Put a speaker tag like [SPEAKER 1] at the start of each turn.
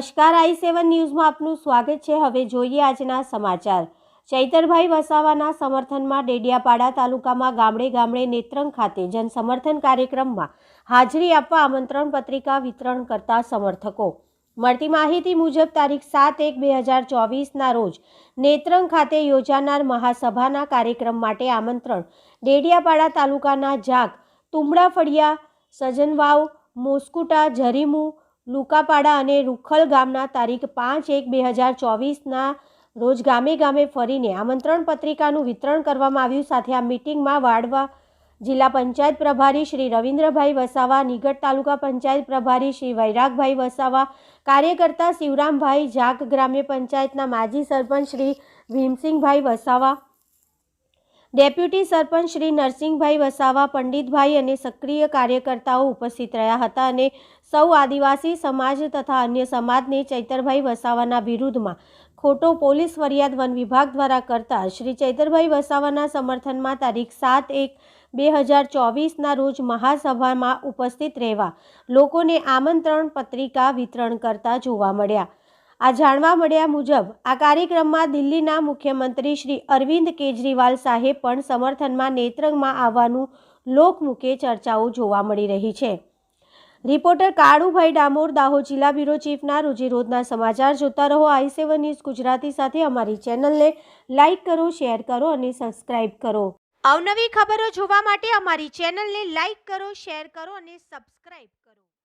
[SPEAKER 1] નમસ્કાર, આઈ સેવન ન્યૂઝમાં આપનું સ્વાગત છે. હવે જોઈએ આજના સમાચાર. ચૈતરભાઈ વસાવાના સમર્થનમાં ડેડિયાપાડા તાલુકામાં ગામડે ગામડે નેત્રંગ ખાતે જનસમર્થન કાર્યક્રમમાં હાજરી આપવા આમંત્રણ પત્રિકા વિતરણ કરતા સમર્થકો. મળતી માહિતી મુજબ, તારીખ સાત એક બે હજાર ચોવીસના રોજ નેત્રંગ ખાતે યોજાનાર મહાસભાના કાર્યક્રમ માટે આમંત્રણ ડેડિયાપાડા તાલુકાના જાગ તુમડા ફળિયા સજનવાવ, મોસ્કુટા ઝરીમુ લુકાપાડા અને રૂખલ ગામના તારીખ પાંચ એક બે હજાર ચોવીસના રોજ ગામે ગામે ફરીને આમંત્રણ પત્રિકાનું વિતરણ કરવામાં આવ્યું. સાથે આ મિટિંગમાં વાડવા જિલ્લા પંચાયત પ્રભારી શ્રી રવિન્દ્રભાઈ વસાવા નિગટ તાલુકા પંચાયત પ્રભારી શ્રી વૈરાગભાઈ વસાવા, કાર્યકર્તા શિવરામભાઈ જાગ ગ્રામ્ય પંચાયતના માજી સરપંચ શ્રી ભીમસિંહભાઈ વસાવા ડેપ્યુટી સરપંચ શ્રી નરસિંહભાઈ વસાવા, પંડિતભાઈ અને સક્રિય કાર્યકર્તાઓ ઉપસ્થિત રહ્યા હતા અને સૌ આદિવાસી સમાજ તથા અન્ય સમાજને ચૈતરભાઈ વસાવાના વિરુદ્ધમાં ખોટો પોલીસ ફરિયાદ વન વિભાગ દ્વારા કરતા શ્રી ચૈતરભાઈ વસાવાના સમર્થનમાં તારીખ સાત એક બે હજાર ચોવીસના રોજ મહાસભામાં ઉપસ્થિત રહેવા લોકોને આમંત્રણ પત્રિકા વિતરણ કરતા જોવા મળ્યા. આ જાણવા મળ્યા મુજબ, આ કાર્યક્રમમાં દિલ્હીના મુખ્યમંત્રી શ્રી અરવિંદ કેજરીવાલ સાહેબ પણ સમર્થનમાં નેત્રંગમાં આવવાનું લોકમુખે ચર્ચાઓ જોવા મળી રહી છે. રિપોર્ટર કાળુભાઈ ડામોર, દાહોદ જિલ્લા બ્યુરો ચીફના રોજે રોજના સમાચાર જોતા રહો. આઈ સેવન ન્યૂઝ ગુજરાતી સાથે અમારી ચેનલને લાઇક કરો, શેર કરો અને સબસ્ક્રાઇબ કરો. અવનવી ખબરો જોવા માટે અમારી ચેનલને લાઇક કરો, શેર કરો અને સબસ્ક્રાઇબ